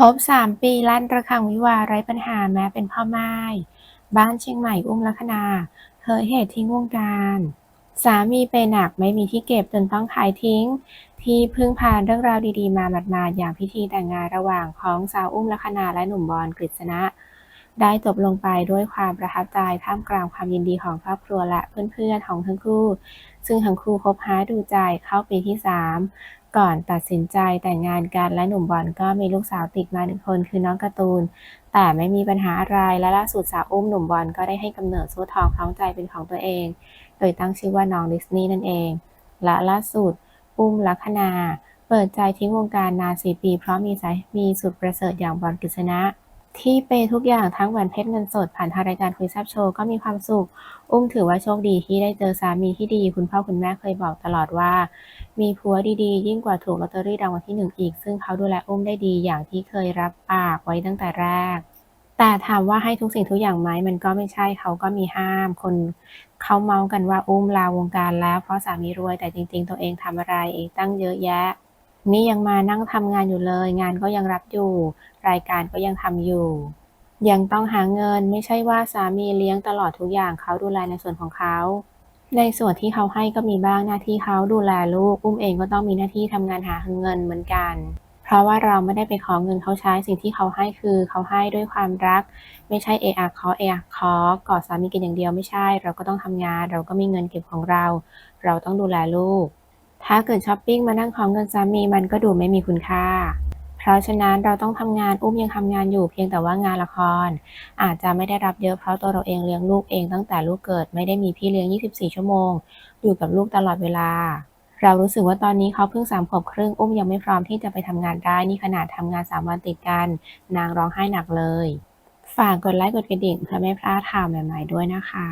รบ3ปีลั่นระฆังวิวาไร้ปัญหาแม้เป็นพ่อม่บ้านเชียงใหม่อุ้มลัคนาเผยเหตุทิ้งวงการ สามีเปหนักไม่มีที่เก็บจนต้องขายทิ้ง ที่พิ่งผ่านเรื่องราวดีๆ มาหมาดๆอย่างพิธีแต่งงานระหว่างของสาวอุ้มลัคนาและหนุ่มบอลกฤษณะ ได้จบลงไปด้วยความประทับใจท่ามกลางความยินดีของครอบครัวและเพื่อนๆของทั้งคู่ ซึ่งทั้งคู่คบหาดูใจเข้าปีที่ 3 ก่อนตัดสินใจแต่งงานกันและหนุ่มบอลก็มีลูกสาวติดมาหนึ่งคนคือน้องการ์ตูน แต่ไม่มีปัญหาอะไรและล่าสุดสาวอุ้มหนุ่มบอลก็ได้ให้กำเนิดโซ่ทองคล้องใจเป็นของตัวเอง โดยตั้งชื่อว่าน้องดิสนีย์นั่นเอง และล่าสุด อุ้มลัคนา เปิดใจทิ้งวงการนานสี่ปี เพราะมีสายมีสุดประเสริฐอย่างบอลกฤษณะที่เปย์ทุกอย่างทั้งแหวนเพชรเงินสดผ่านทางรายการคุยแซบโชว์ก็มีความสุข อุ้มถือว่าโชคดีที่ได้เจอสามีที่ดี คุณพ่อคุณแม่เคยบอกตลอดว่า มีผัวดีๆ ยิ่งกว่าถูกลอตเตอรี่รางวัลที่หนึ่งอีก ซึ่งเขาดูแลอุ้มได้ดีอย่างที่เคยรับปากไว้ตั้งแต่แรก แต่ถามว่าให้ทุกสิ่งทุกอย่างไหมมันก็ไม่ใช่เขาก็มีห้าม คนเขาเมากันว่าอุ้มลาวงการแล้ว เพราะสามีรวยแต่จริง ๆ ตัวเองทำอะไรเองตั้งเยอะแยะ นี่ยังมานั่งทำงานอยู่เลย งานก็ยังรับอยู่ รายการก็ยังทำอยู่ยังต้องหาเงินไม่ใช่ว่าสามีเลี้ยงตลอดทุกอย่างเขาดูแลในส่วนของเขา ในส่วนที่เขาให้ก็มีบ้างหน้าที่เขาดูแลลูกอุ้มเองก็ต้องมีหน้าที่ทำงานหาเงินเหมือนกัน เพราะว่าเราไม่ได้ไปขอเงินเขาใช้สิ่งที่เขาให้คือเขาให้ด้วยความรัก ไม่ใช่เออะขอเออะขอกอดสามีกินอย่างเดียวไม่ใช่ เราก็ต้องทำงาน เราก็มีเงินเก็บของเรา เราต้องดูแลลูก ถ้าเกิดช้อปปิ้งมานั่งขอเงินสามีมันก็ดูไม่มีคุณค่า เพราะฉะนั้นเราต้องทำงานอุ้มยังทำงานอยู่เพียงแต่ว่างานละคร อาจจะไม่ได้รับเยอะเพราะตัวเราเองเลี้ยงลูกเองตั้งแต่ลูกเกิดไม่ได้มีพี่เลี้ยง 24 ชั่วโมง อยู่กับลูกตลอดเวลา เรารู้สึกว่าตอนนี้เขาเพิ่งสามขวบครึ่งอุ้มยังไม่พร้อมที่จะไปทำงานได้นี่ขนาดทำงาน 3 วันติดกัน นางร้องไห้หนักเลย ฝากกดไลค์กดกระดิ่งเพื่อไม่พลาดข่าวใหม่ๆด้วยนะคะ